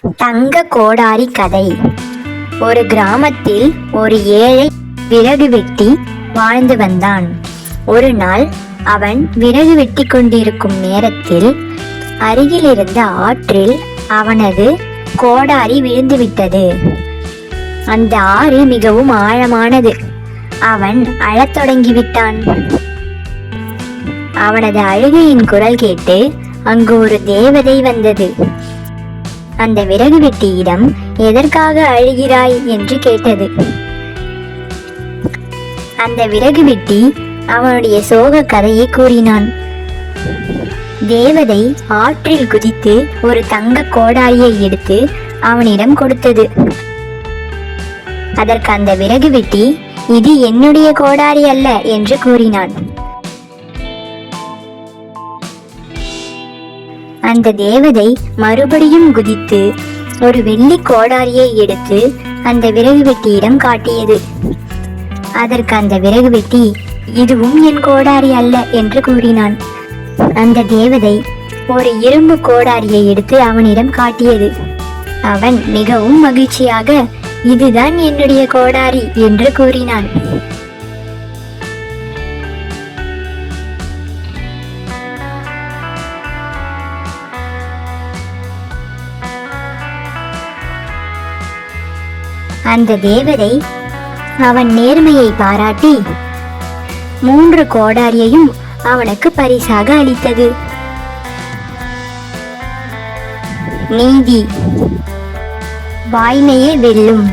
தங்க கோடாரி கதை. ஒரு கிராமத்தில் ஒரு ஏழை விறகு வெட்டி வாழ்ந்து வந்தான். ஒரு நாள் அவன் விறகு வெட்டி கொண்டிருக்கும் நேரத்தில் அருகில் இருந்த ஆற்றில் அவனது கோடாரி விழுந்துவிட்டது அந்த ஆறு மிகவும் ஆழமானது. அவன் அழத் தொடங்கிவிட்டான் அவனது அழுகையின் குரல் கேட்டு அங்கு ஒரு தேவதை வந்தது. அந்த விறகு வெட்டியிடம் எதற்காக அழுகிறாய் என்று கேட்டது. அந்த விறகு வெட்டி அவனுடைய சோக கதையை கூறினான். தேவதை ஆற்றில் குதித்து ஒரு தங்க கோடாரியை எடுத்து அவனிடம் கொடுத்தது. அதற்கு அந்த விறகு வெட்டி இது என்னுடைய கோடாரி அல்ல என்று கூறினான். அந்த தேவதை மறுபடியும் குதித்து ஒரு வெள்ளி கோடாரியை எடுத்து அந்த விறகு வெட்டியிடம் காட்டியது. அதற்கு அந்த விறகு வெட்டி இதுவும் என் கோடாரி அல்ல என்று கூறினான். அந்த தேவதை ஒரு இரும்பு கோடாரியை எடுத்து அவனிடம் காட்டியது. அவன் மிகவும் மகிழ்ச்சியாக இதுதான் என்னுடைய கோடாரி என்று கூறினான். அந்த தேவதை அவன் நேர்மையை பாராட்டி மூன்று கோடாரியையும் அவனுக்கு பரிசாக அளித்தது. நீதி. வாய்மையே வெல்லும்.